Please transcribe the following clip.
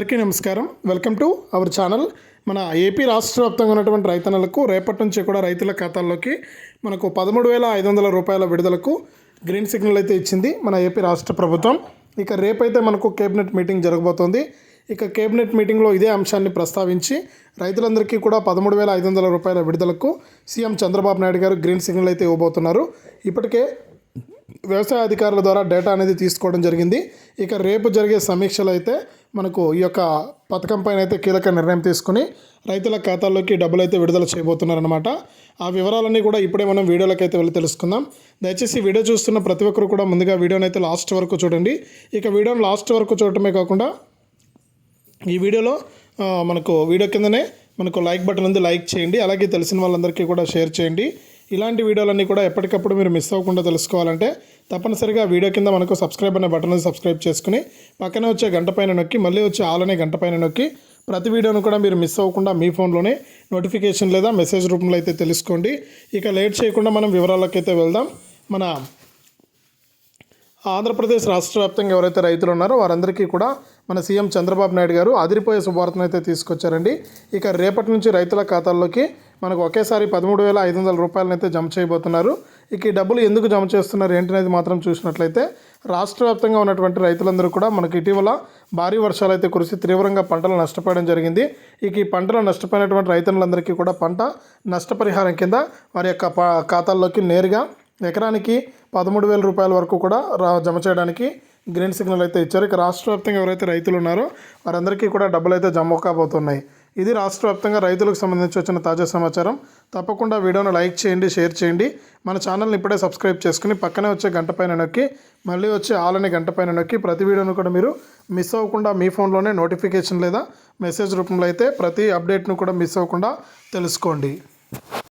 అందరికీ నమస్కారం. Welcome to our channel. మన ఏపీ రాష్ట్ర వ్యాప్తంగా ఉన్నటువంటి రైతన్నలకు రేపటి నుంచి కూడా రైతుల ఖాతాల్లోకి మనకు పదమూడు వేల ఐదు వందల రూపాయల విడుదలకు గ్రీన్ సిగ్నల్ అయితే ఇచ్చింది మన ఏపీ రాష్ట్ర ప్రభుత్వం. ఇక రేపైతే మనకు కేబినెట్ మీటింగ్ జరగబోతోంది. ఇక కేబినెట్ మీటింగ్లో ఇదే అంశాన్ని ప్రస్తావించి రైతులందరికీ కూడా పదమూడు వేల ఐదు వందల రూపాయల విడుదలకు సీఎం చంద్రబాబు నాయుడు గారు గ్రీన్ సిగ్నల్ అయితే ఇవ్వబోతున్నారు. ఇప్పటికే వ్యవసాయ అధికారుల ద్వారా డేటా అనేది తీసుకోవడం జరిగింది. ఇక రేపు జరిగే సమీక్షలు అయితే మనకు ఈ యొక్క పథకం పైన అయితే కీలక నిర్ణయం తీసుకుని రైతుల ఖాతాల్లోకి డబ్బులు అయితే విడుదల చేయబోతున్నారనమాట ఆ వివరాలన్నీ కూడా ఇప్పుడే మనం వీడియోలోకి అయితే వెళ్ళి తెలుసుకుందాం. దయచేసి వీడియో చూస్తున్న ప్రతి ఒక్కరు కూడా ముందుగా వీడియోని అయితే లాస్ట్ వరకు చూడండి. ఇక వీడియోని లాస్ట్ వరకు చూడటమే కాకుండా ఈ వీడియోలో మనకు వీడియో కిందనే మనకు లైక్ బటన్ ఉంది లైక్ చేయండి. అలాగే తెలిసిన వాళ్ళందరికీ కూడా షేర్ చేయండి. ఇలాంటి వీడియోలన్నీ కూడా ఎప్పటికప్పుడు మీరు మిస్ అవ్వకుండా తెలుసుకోవాలంటే తప్పనిసరిగా వీడియో కింద మనకు సబ్స్క్రైబ్ అనే బటన్ సబ్స్క్రైబ్ చేసుకుని పక్కనే వచ్చే గంట పైన నొక్కి మళ్ళీ వచ్చే ఆల్ అనే గంట పైన నొక్కి ప్రతి వీడియోను కూడా మీరు మిస్ అవ్వకుండా మీ ఫోన్లోనే నోటిఫికేషన్ లేదా మెసేజ్ రూపంలో అయితే తెలుసుకోండి. ఇక లేట్ చేయకుండా మనం వివరాలకైతే అయితే వెళ్దాం. మన ఆంధ్రప్రదేశ్ రాష్ట్ర వ్యాప్తంగా ఎవరైతే రైతులు ఉన్నారో వారందరికీ కూడా మన సీఎం చంద్రబాబు నాయుడు గారు అదిరిపోయే శుభార్తను అయితే తీసుకొచ్చారండి. ఇక రేపటి నుంచి రైతుల ఖాతాల్లోకి మనకు ఒకేసారి పదమూడు వేల ఐదు వందల రూపాయలను అయితే జమ చేయబోతున్నారు. ఇక ఈ డబ్బులు ఎందుకు జమ చేస్తున్నారు ఏంటనేది మాత్రం చూసినట్లయితే రాష్ట్ర వ్యాప్తంగా ఉన్నటువంటి రైతులందరూ కూడా మనకి ఇటీవల భారీ వర్షాలు అయితే కురిసి తీవ్రంగా పంటలు నష్టపోవడం జరిగింది. ఇక ఈ పంటలు నష్టపోయినటువంటి రైతులందరికీ కూడా పంట నష్టపరిహారం కింద వారి యొక్క ఖాతాల్లోకి నేరుగా ఎకరానికి పదమూడు వేల రూపాయల వరకు కూడా రా జమ చేయడానికి గ్రీన్ సిగ్నల్ అయితే ఇచ్చారు. ఇక రాష్ట్ర వ్యాప్తంగా ఎవరైతే రైతులు ఉన్నారో వారందరికీ కూడా డబ్బులు అయితే జమ కాబోతున్నాయి. ఇది రాష్ట్ర వ్యాప్తంగా రైతులకు సంబంధించి వచ్చిన తాజా సమాచారం. తప్పకుండా వీడియోను లైక్ చేయండి షేర్ చేయండి. మన ఛానల్ని ఇప్పుడే సబ్స్క్రైబ్ చేసుకుని పక్కనే వచ్చే గంట పైన నొక్కి మళ్ళీ వచ్చే ఆలని గంట పైన నొక్కి ప్రతి వీడియోను కూడా మీరు మిస్ అవ్వకుండా మీ ఫోన్లోనే నోటిఫికేషన్ లేదా మెసేజ్ రూపంలో అయితే ప్రతి అప్డేట్ను కూడా మిస్ అవ్వకుండా తెలుసుకోండి.